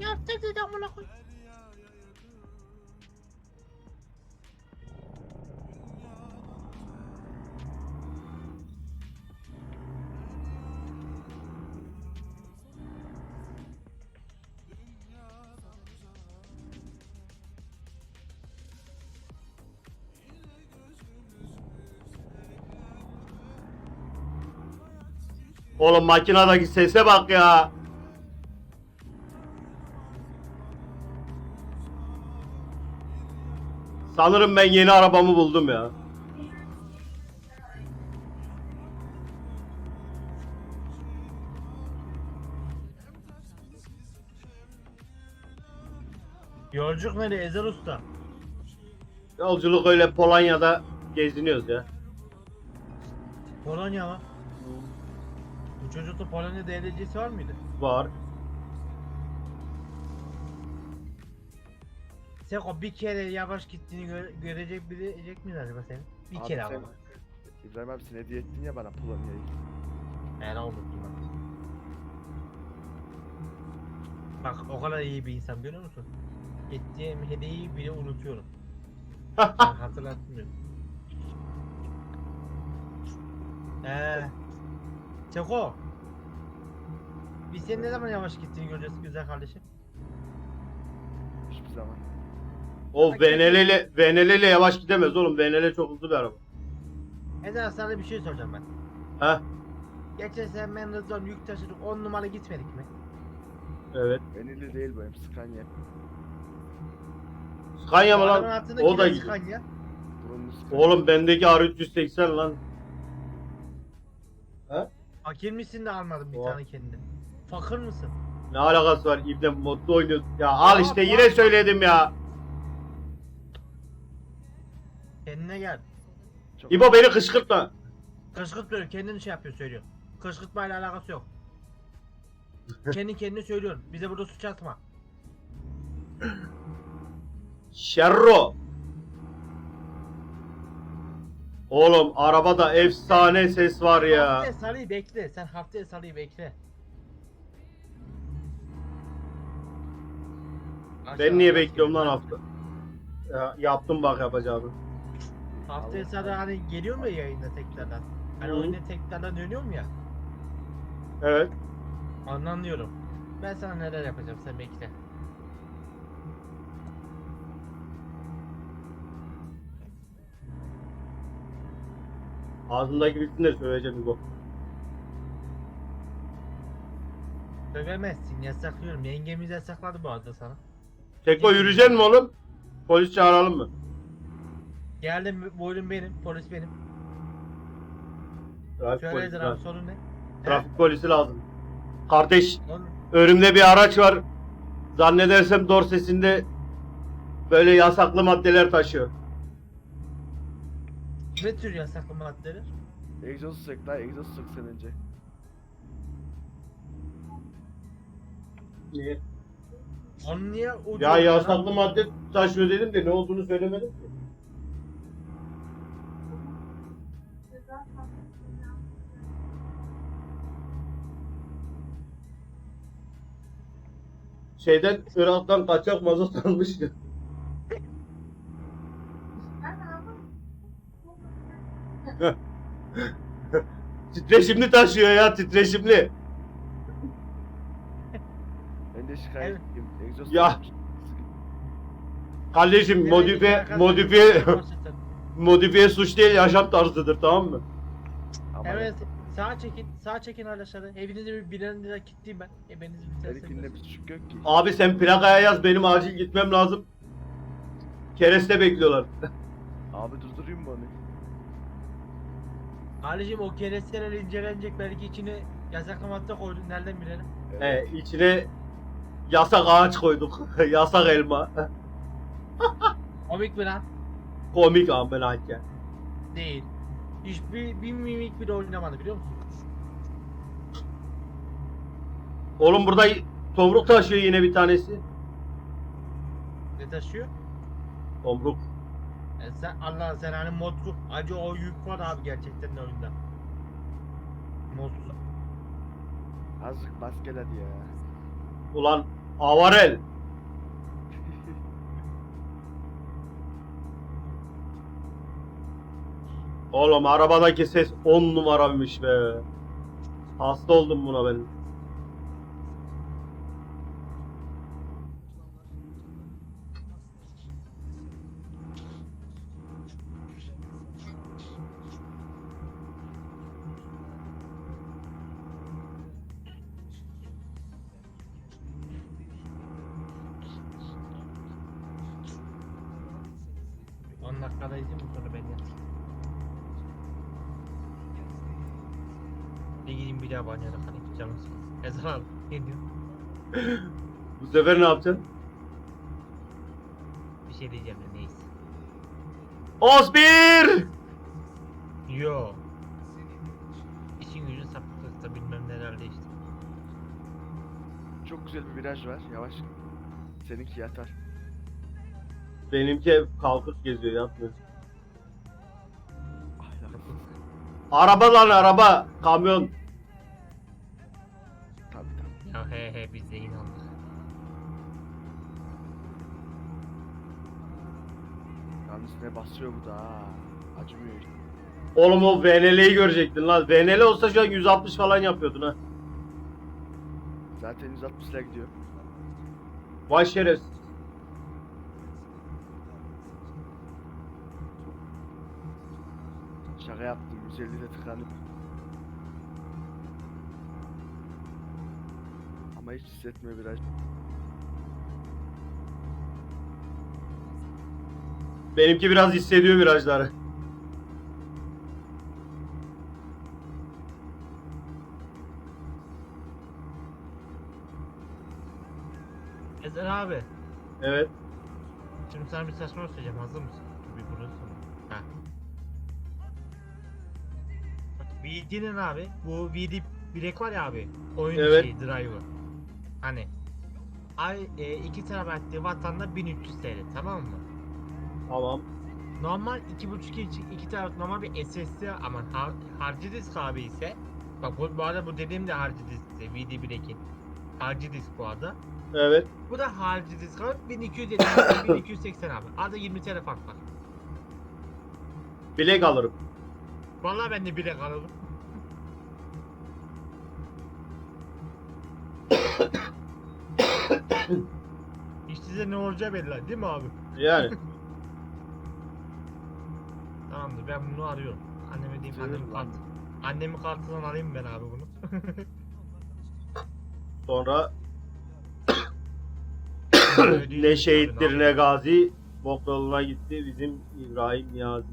Yaptık dedi amına koy. Oğlum makinedeki sese bak ya. Sanırım ben yeni arabamı buldum ya. Yolculuk nereye Ezel Usta? Yolculuk öyle Polonya'da geziniyoruz ya. Polonya mı? Çocukta Polonya derecesi var mıydı? Var. Seko bir kere yavaş gittiğini gö- görecek bilecek miyiz acaba senin? Bir Abi kere sen- ama. İbrahim abi sen hediye ettin ya bana Polonya'yı. Olsun lan. Bak o kadar iyi bir insan görüyor musun? Ettiğim hediyeyi bile unutuyorum. Ben hatırlatmıyorum. Eee Seko Biz senin ne zaman yavaş gittiğini göreceğiz güzel kardeşim. Hiçbir zaman. O VNL ile VNL ile yavaş gidemez oğlum. VNL çok hızlı bir araba. Ezel sana bir şey soracağım ben. Heh. Geçen sene ben Rıdvan yük taşıdık 10 numara gitmedik mi? Evet. Benili değil bu hem Scania. Scania mı arabanın lan? O da ne gidiyor. Scania? Burunlu Scania. Oğlum bendeki R380 lan. Fakir misin de almadın bir O. tane kendine? Fakir mısın? Ne alakası var? İbne modda oynuyoruz. Ya al işte yine söyledim ya. Kendine gel. Çok- İbo beni kışkırtma. Kışkırtmıyor kendini şey yapıyor söylüyor. Kışkırtmayla alakası yok. Kendi kendine söylüyorsun. Bize burada suç atma. Şerro. Oğlum arabada efsane ses var ya. Haftaya salıyı bekle. Sen haftaya salıyı bekle. Ben niye bekliyorum lan hafta? Ya, yaptım bak yapacağımı. Haftaya salı hani geliyor mu ya yayında tekrardan? Hani Hı. oyuna tekrardan dönüyorum ya. Evet. Anlamıyorum. Ben sana neler yapacağım sen bekle. Ağzımdaki bitsin de söyleyeceğim İbo. Dövemezsin yasaklıyorum. Yengemiz yasakladı bu arada sana. Teko yürüyecek mi oğlum? Polis çağıralım mı? Geldim boylum benim, polis benim. Trafik Şöyle polisi abi lazım. sorun ne? Trafik polisi lazım. Kardeş? Oğlum, önümde bir araç var. Zannedersem dorsesinde böyle yasaklı maddeler taşıyor. Ne tür yasaklı maddeler? Egzozu sök lan egzozu sök sen önce. Niye? Onu niye ucu Ya yasaklı madde taşıyor dedim de ne olduğunu söylemedim ki. Şeyden Irak'tan kaçak mazot almıştı. titreşimli taşıyor ya titreşimli. Egzoz Ya. Kardeşim modifiye modifiye modifiye suç değil yaşam tarzıdır tamam mı? Ama Evet, sağa çekin, sağa çekin arkadaşlar. Evinize bir birer lira kilitleyeyim ben. Evinizi Her biterseniz. ikinde bir suçuk yok ki. Abi sen plakaya yaz benim acil gitmem lazım. Kereste bekliyorlar. Abi durdurayım mı onu? Halicim o keresteler incelenecek. Belki içine yasaklı madde koydun. Nereden bilelim? He, içine yasak ağaç koyduk. yasak elma. Komik mi lan? Komik hakken. Değil. Hiçbir bir mimik bile oynamadı biliyor musun? Oğlum burada tomruk taşıyor yine bir tanesi. Ne taşıyor? Tomruk. E sen Allah sen hani modsuz. Acı o yük var abi gerçekten de oyunda. Modsuz. Azıcık hadi ya. Ulan Avarel. Oğlum arabadaki ses 10 numaraymış be. Hasta oldum buna ben. Dakikada izin mi sonra ben yatayım. Bir gideyim bir daha banyoda kalayım canım sıkılsın. Ezan abi ne? Bu sefer ne yapacaksın? Bir şey diyeceğim de neyse. Osbir! Yo. İşin gücün sapıklıkta bilmem nelerle işte. Çok güzel bir viraj var. Yavaş. Seninki yatar. Benimki hep kalkıp geziyor yapmıyor. Araba lan araba. Kamyon. Tabii tabii. Ya he he biz de inandık. Yalnız ne basıyor bu da ha. Acımıyor işte. Oğlum o VNL'yi görecektin lan. VNL olsa şu an 160 falan yapıyordun ha. Zaten 160 ile gidiyor. Vay şerefsiz. Şaka yaptım. 150'de tıkanıp. Ama hiç hissetmiyor viraj. Benimki biraz hissediyor virajları. Ezer abi. Evet. Şimdi sana bir saçma söyleyeceğim. Hazır mısın? VD'nin abi. Bu VD bilek var ya abi. Oyun Evet. şeyi, driver. Hani. Ay e, 2 TB'li vatanda 1300 TL tamam mı? Tamam. Normal 2.5 inç 2 TB normal bir SSD ama har harcı disk abi ise Bak bu, bu arada bu dediğim de harcı disk VD bilekin. Harcı disk bu arada. Evet. Bu da harcı disk abi 1270 1280 abi. Arada 20 TL fark var. Bilek alırım. Vallahi ben de bilek alırım. Hiç size ne olacağı belli değil mi abi? Yani. Tamamdır ben bunu arıyorum. Anneme diyeyim Severim annemin lan. kart. Annemin kartından alayım ben abi bunu. Sonra ne abi, şehittir ne gazi bok yoluna gitti bizim İbrahim Niyazi.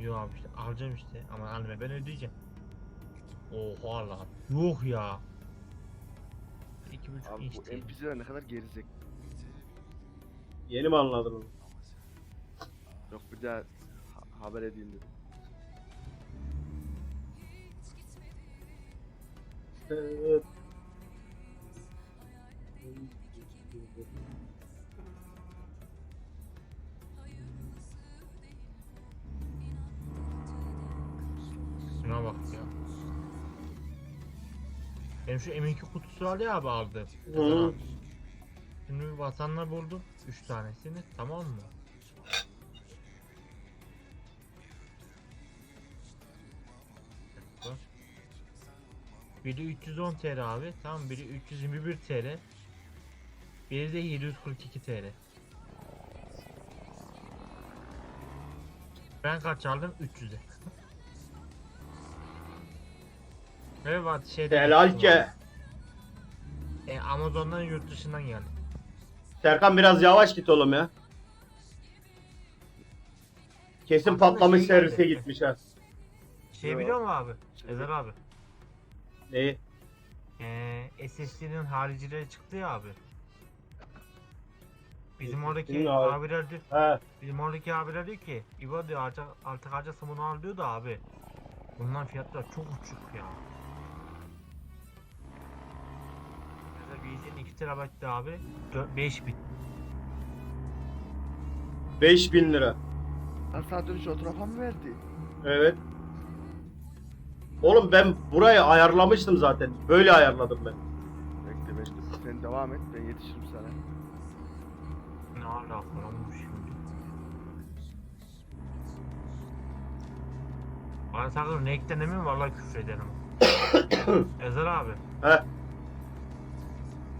Yok abi işte alacağım işte ama anneme ben ödeyeceğim. Oha lan. Yok ya. İki buçuk Abi inç bu değil. NPC'ler ne kadar gerizek. Yeni mi anladın onu? Yok bir daha ha- haber edeyim dedim. Evet. Benim şu M2 kutusu var ya abi aldım. Hı. Şimdi vatanla buldum. 3 tanesini tamam mı? Biri 310 TL abi. Tamam biri 321 TL. Biri de 742 TL. Ben kaç aldım? 300'e. Evet şeyde Helal ki. E, Amazon'dan yurt dışından geldi. Serkan biraz yavaş git oğlum ya. Kesin Aslında patlamış şey servise geldi. gitmiş ha. Şey Yo. biliyor musun abi? Ezer abi. Neyi? Ee, SSD'nin haricileri çıktı ya abi. Bizim oradaki harici- abiler diyor, He. bizim oradaki abiler diyor ki İbo diyor artık, artık harcasın bunu al diyor da abi. Bundan fiyatlar çok uçuk ya. Bildiğin 2 TB abi 5000. 5000 lira. Lan sana dönüş o tarafa mı verdi? Evet. Oğlum ben burayı ayarlamıştım zaten. Böyle ayarladım ben. Bekle bekle. Sen devam et ben yetişirim sana. Ne alaka lan bu şimdi? Bana sakın renkten emin vallahi küfür ederim. Ezer abi. He.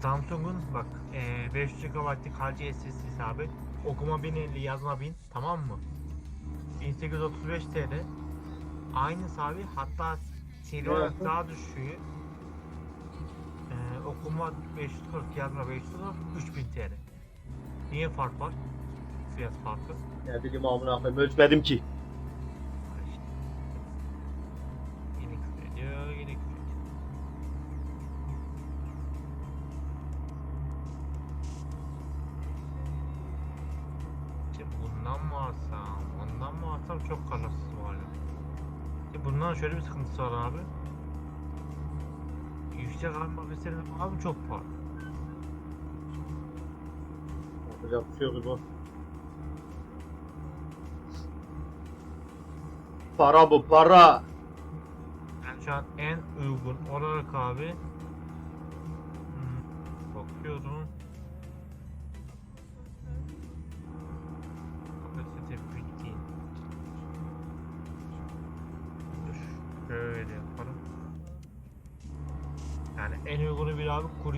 Samsung'un bak eee 500 GB'lık harcı SSD'si abi. Okuma 1050 yazma 1000 tamam mı? 1835 TL. Aynısı abi hatta seri olarak daha düşüğü. Eee okuma 540 yazma 540 3000 TL. Niye fark var? Fiyat farkı. Ne bileyim amına koyayım ölçmedim ki. Var abi. Yüksek almak istedim abi çok pahalı. Yapacak bir şey yok bu. Para bu para. Ben şu an en uygun olarak abi hmm, bakıyorum.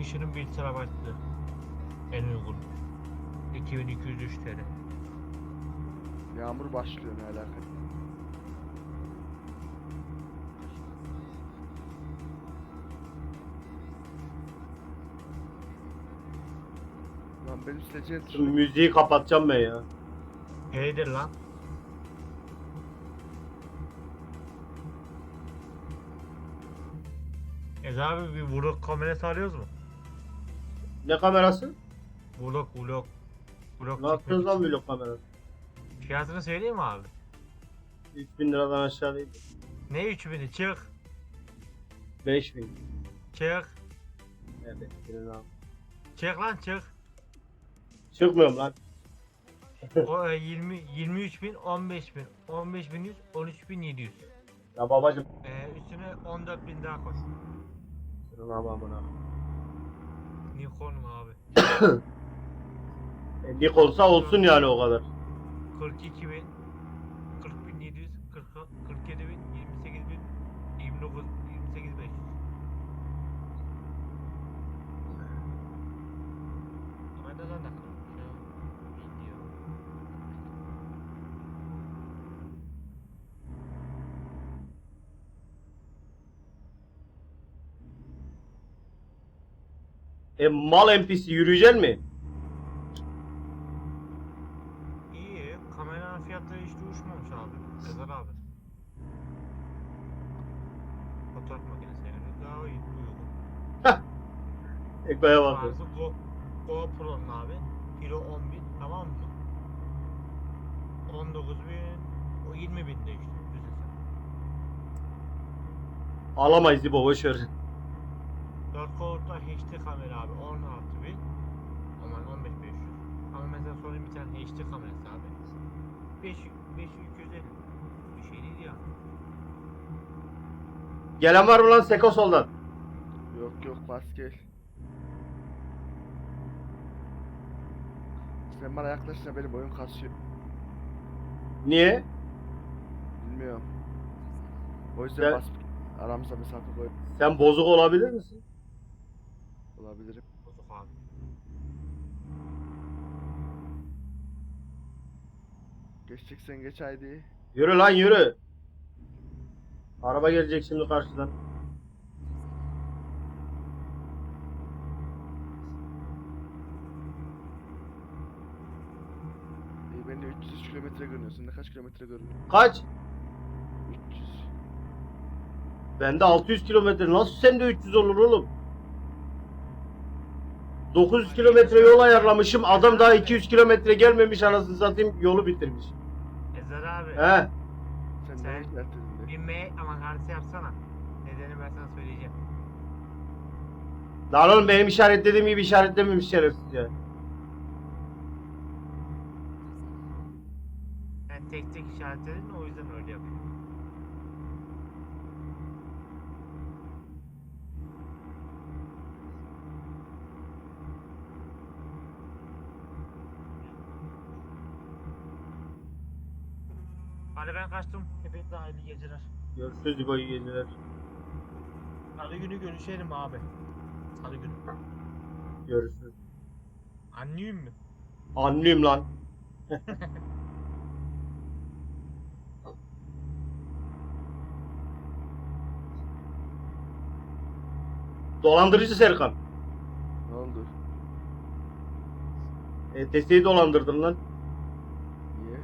Kurişi'nin 1 terabaytlı. En uygun. 2203 TL. Yağmur başlıyor ne alaka? Lan benim sileceğim Şu müziği kapatacağım ben ya. Heydir lan. Eza abi bir vlog kamerası arıyoruz mu? Ne kamerası? Vlog vlog. Vlog Ne yapıyoruz lan vlog kamerası? Fiyatını söyleyeyim mi abi? 3000 liradan aşağı değil. Ne 3000'i çık. 5000. Çık. Evet. senin abi. Çık lan çık. Çıkmıyorum lan. O e, 20 23 bin 15 bin 15 bin 100 13 bin 700. Ya babacım. E, üstüne 14 bin daha koy. Senin abi amına. Nikon mu abi? E, Nik olsa olsun yani o kadar. 42 bin 40 bin 700 40, 47 bin 28 bin 29 28 500 Kameradan da kalmış ya. Video. E mal NPC yürüyecek mi? İyi. Kameranın fiyatları hiç uçmamış abi. Sezer abi. Fotoğraf makinesine göre daha iyi uygun. Eko'ya bak. Tarzı Go, GoPro'nun abi. Kilo 10 bin tamam mı? 19 bin, o 20 bin de işte. Alamayız İbo boşver. 4 koltukta HD kamera abi 16 bin. Aman 15 500. Ama mesela sonra bir tane HD kamerası abi. 5 5 250. Bir şey değil ya. Gelen var mı lan Seko soldan? Yok yok bas gel. Sen bana yaklaşınca benim oyun kasıyor. Niye? Bilmiyorum. O yüzden Gel. bas aramıza mesafe koy Sen bozuk olabilir misin? Olabilirim. Bozuk abi. Geçeceksen geç haydi. Yürü lan yürü. Araba gelecek şimdi karşıdan. İyi ben de 300 kilometre görünüyor. Sen de kaç kilometre görünüyor? Kaç? 300. Bende 600 kilometre. Nasıl sende 300 olur oğlum? 900 kilometre yol ayarlamışım. Adam daha 200 kilometre gelmemiş anasını satayım yolu bitirmiş. Ezer abi. He. Sen Sen- M aman harita yapsana. Nedeni ben sana söyleyeceğim. Lan oğlum benim işaretlediğim gibi işaretlememiş şerefsiz ya. Ben tek tek işaretledin o yüzden öyle yapıyor. Hadi ben kaçtım. Hepinize hayırlı geceler. Görüşürüz İbo iyi geceler. Salı günü görüşelim abi. Salı günü. Görüşürüz. Anlayayım mı? Anlayayım lan. Dolandırıcı Serkan. Ne oldu? ETS'yi dolandırdın lan. Niye?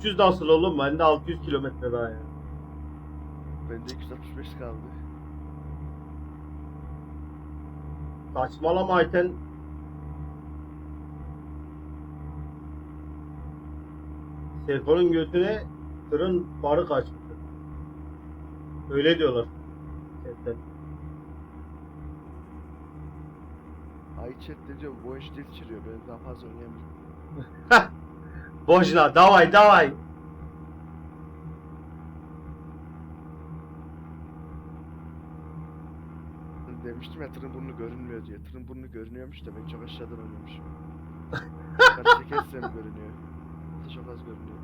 300 nasıl oğlum? Bende 600 kilometre daha ya. Bende 265 kaldı. Saçmalama Ayten. Serkan'ın götüne tırın barı kaçtı. Öyle diyorlar. Chatten. Ay chat diyor bu iş dil çürüyor. Ben daha fazla oynayamıyorum. Bojna, davay davay. Demiştim ya tırın burnu görünmüyor diye. Tırın burnu görünüyormuş da ben çok aşağıdan oynuyormuşum. Yukarı çekersem görünüyor. Çok az görünüyor.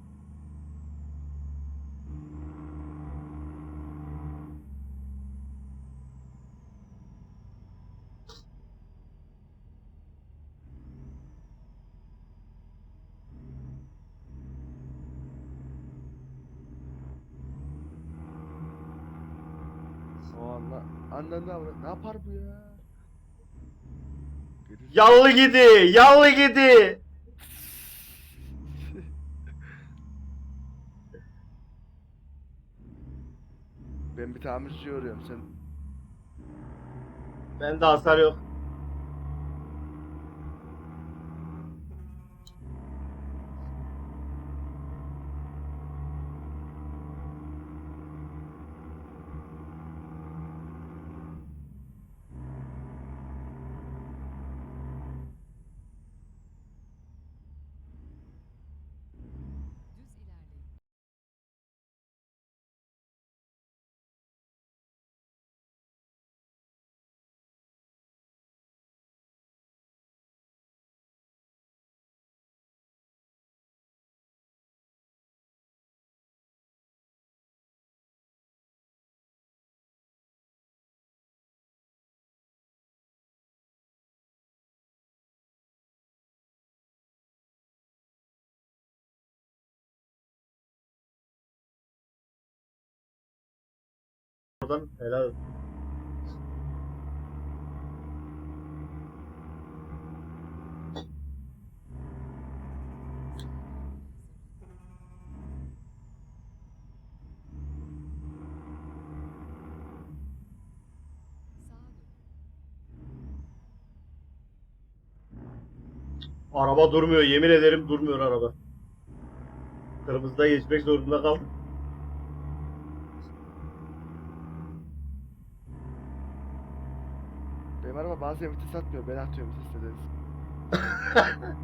O anla. Annen ne yapar? Bu ya? Görürsün. Yallı gidi, yallı gidi. Ben bir tamirci arıyorum sen. Bende hasar yok. Oradan helal. Araba durmuyor, yemin ederim durmuyor araba. Kırmızıda geçmek zorunda kaldım. Benim araba bazen vites atmıyor. Ben atıyorum vites ederiz.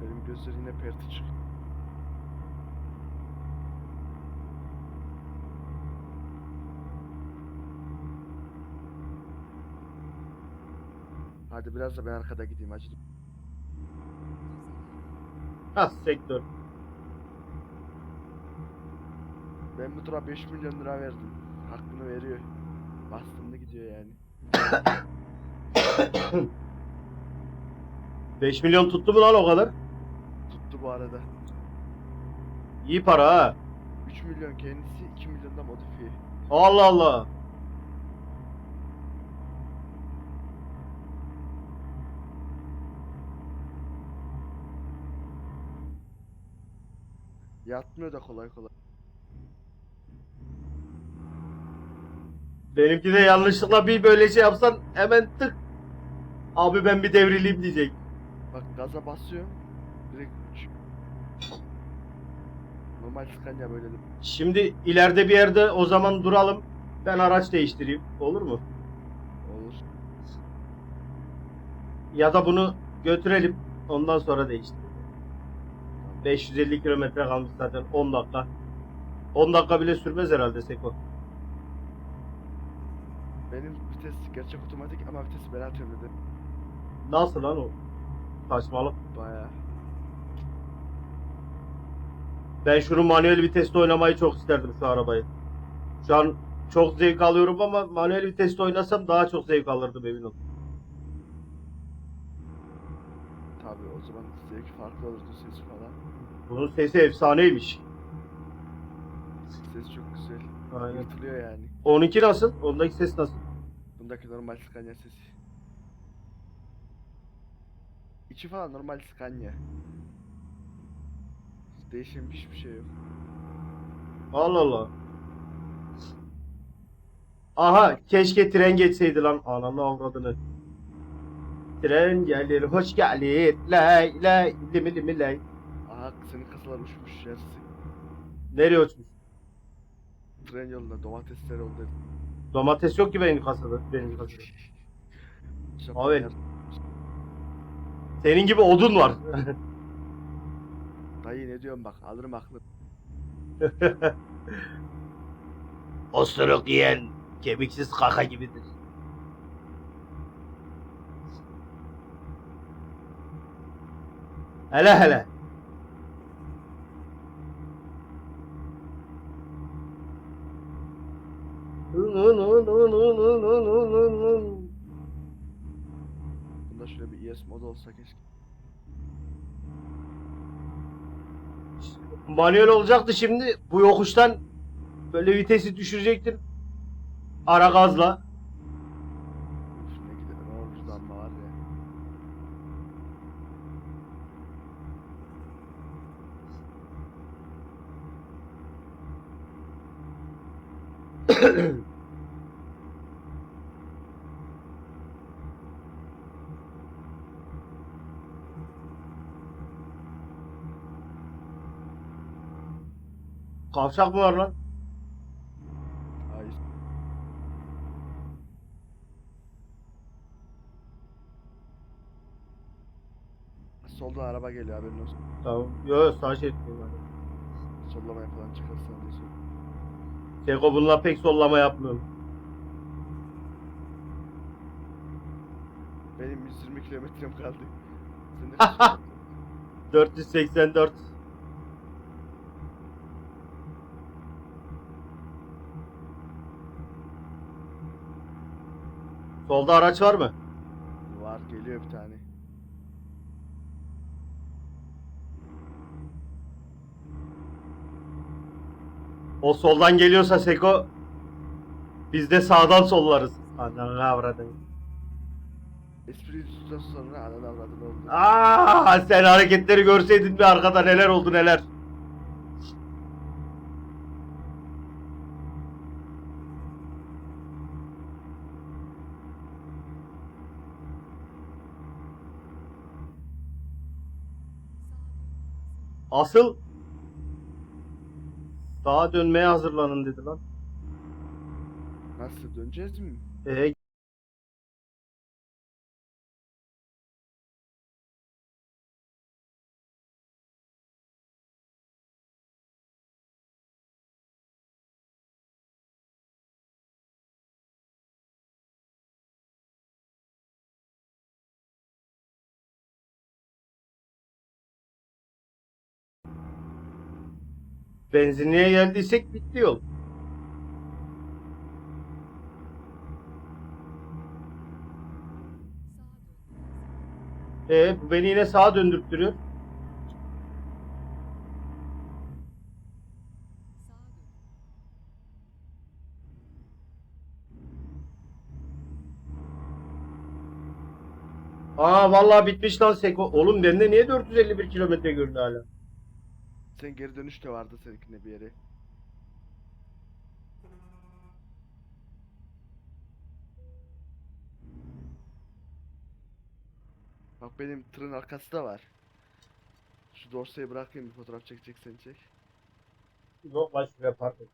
Benim gözler yine perti çık. Hadi biraz da ben arkada gideyim acil. Ha sektör. Ben bu tura 5 milyon lira verdim. Hakkını veriyor. Bastığında gidiyor yani. 5 milyon tuttu mu lan o kadar? Tuttu bu arada. İyi para ha. 3 milyon kendisi, 2 milyon da modifiye. Allah Allah. Yatmıyor da kolay kolay. Benimki de yanlışlıkla bir böyle şey yapsan hemen tık. Abi ben bir devrileyim diyecek. Bak gaza basıyorum. Direkt Normal Scania böyle de. Şimdi ileride bir yerde o zaman duralım. Ben araç değiştireyim. Olur mu? Olur. Ya da bunu götürelim. Ondan sonra değiştirelim. 550 kilometre kalmış zaten 10 dakika. 10 dakika bile sürmez herhalde Seko. Benim vites gerçek otomatik ama vitesi ben atıyorum dedi. Nasıl lan o? Saçmalık. Baya. Ben şunu manuel viteste oynamayı çok isterdim şu arabayı. Şu an çok zevk alıyorum ama manuel viteste oynasam daha çok zevk alırdım emin ol. Tabi o zaman zevki farklı olurdu sesi falan. Bunun sesi efsaneymiş. Ses çok güzel. Aynen. Yırtılıyor yani. Onunki nasıl? Ondaki ses nasıl? Bundaki normal Scania sesi. İçi falan normal Scania. Değişen hiçbir şey yok. Allah Allah. Aha keşke tren geçseydi lan ananı avradını. Tren gelir hoş geldin. Lay lay limi limi lay. Aha senin kasalar uçmuş yarısı. Nereye uçmuş? Tren yolunda domatesler oldu. Domates yok ki benim kasada. Benim kasada. Abi. Senin gibi odun var. Dayı ne diyorum bak alırım aklını. Osuruk yiyen kemiksiz kaka gibidir. Hele hele. Bunda şöyle bir ES mod olsa keşke. Manuel olacaktı şimdi. Bu yokuştan böyle vitesi düşürecektim. Ara gazla. Uf ne gidelim ne olur zanma var ya. Kavşak mı var lan? Ay. Soldan araba geliyor haberin olsun. Tamam. Yo yo sağ şerit. Sollamaya falan çıkarsan diye söylüyorum. Seko bununla pek sollama yapmıyorum. Benim 120 kilometrem kaldı. Sen de kaç kilometre? 484. Solda araç var mı? Var geliyor bir tane. O soldan geliyorsa Seko biz de sağdan sollarız. Ananı avradın. Espri tutsa sonra ananı avradın oldu. Aa, sen hareketleri görseydin bir arkada neler oldu neler. Asıl sağa dönmeye hazırlanın dedi lan. Nasıl döneceğiz mi? Ee, benzinliğe geldiysek bitti yol. Ee, bu beni yine sağa döndürttürüyor. Aa vallahi bitmiş lan Seko. Oğlum bende niye 451 kilometre göründü hala? Sen geri dönüş de vardı seninkinde bir yere. Bak benim tırın arkası da var. Şu dorsayı bırakayım bir fotoğraf çekeceksen çek. Yok şuraya park et.